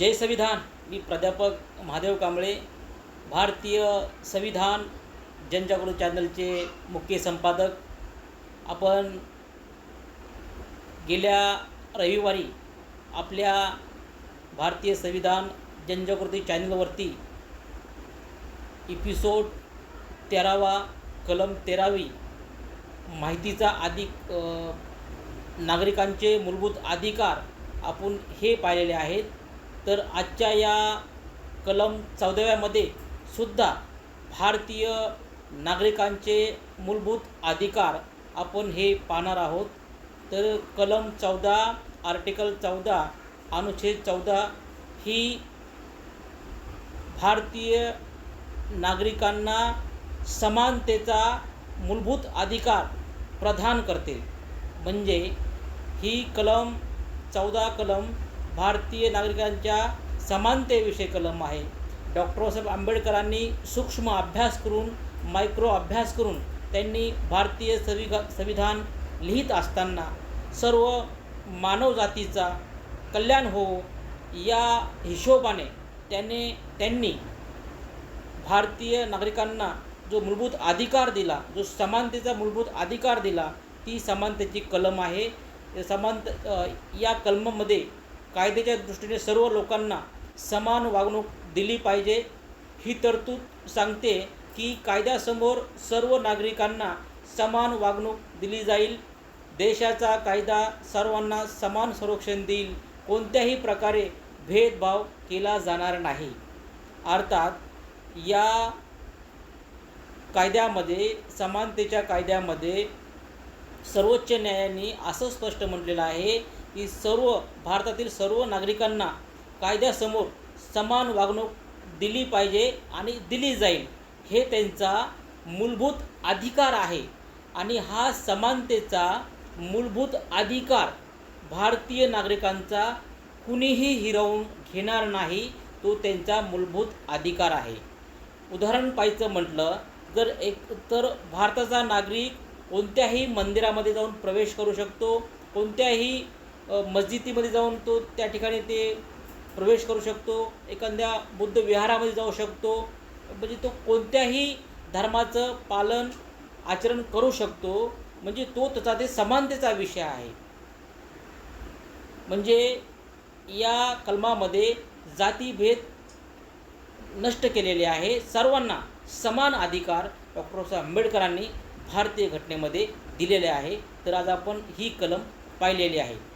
जय संविधान. मी प्राध्यापक महादेव कांबळे भारतीय संविधान जनजागृती चॅनलचे मुख्य संपादक. आपण गेल्या रविवारी आपल्या भारतीय संविधान जनजागृती चॅनलवरती एपिसोड तेरावा कलम तेरावी माहितीचा अधिक नागरिकांचे मूलभूत अधिकार आपण हे पाहिलेले आहेत. तर आजच्या या कलम चौदाव्यामध्ये सुद्धा भारतीय नागरिकांचे मूलभूत अधिकार आपण हे पाहणार आहोत. तर कलम चौदा आर्टिकल चौदा अनुच्छेद चौदा ही भारतीय नागरिकांना समानतेचा मूलभूत अधिकार प्रदान करते. म्हणजे ही कलम चौदा कलम भारतीय नागरिकांच्या समानतेविषयी कलम आहे. डॉक्टर बाबासाहेब आंबेडकरांनी सूक्ष्म अभ्यास करून मायक्रो अभ्यास करून त्यांनी भारतीय संविधा संविधान लिहित असताना सर्व मानवजातीचा कल्याण हो या हिशोबाने त्याने त्यांनी भारतीय नागरिकांना जो मूलभूत अधिकार दिला जो समानतेचा मूलभूत अधिकार दिला ती समानतेची कलम आहे. या समानत या कलमामध्ये कायद्याच्या दृष्टीने सर्व लोकांना समान वागणूक दिली पाहिजे. ही तरतूद सांगते की कायद्यासमोर सर्व नागरिकांना समान वागणूक दिली जाईल. देशाचा कायदा सर्वांना समान संरक्षण देईल. कोणत्याही प्रकारे भेदभाव केला जाणार नाही. अर्थात या कायद्यामध्ये समानतेच्या कायद्यामध्ये सर्वोच्च न्यायालयाने असं स्पष्ट म्हटलेलं आहे की सर्व भारतातील सर्व नागरिकांना कायद्यासमोर समान वागणूक दिली पाहिजे आणि दिली जाईल. हे त्यांचा मूलभूत अधिकार आहे आणि हा समानतेचा मूलभूत अधिकार भारतीय नागरिकांचा कुणीही हिरावून घेणार नाही तो त्यांचा मूलभूत अधिकार आहे. उदाहरण पाहायचं म्हटलं जर एक तर भारताचा नागरिक कोणत्याही मंदिरामध्ये जाऊन प्रवेश करू शकतो कोणत्याही मस्जिदीमध्ये जाऊन तो त्या ठिकाणी ते प्रवेश करू शकतो एखाद्या बुद्ध विहारामध्ये जाऊ शकतो. म्हणजे तो कोणत्याही धर्माचं पालन आचरण करू शकतो. म्हणजे तो त्याचा ते समानतेचा विषय आहे. म्हणजे या कलमामध्ये जातीभेद नष्ट केलेले आहे. सर्वांना समान अधिकार डॉक्टर बाबासाहेब आंबेडकरांनी भारतीय घटनेमध्ये दिलेले आहे. तर आज आपण ही कलम पाहिलेली आहे.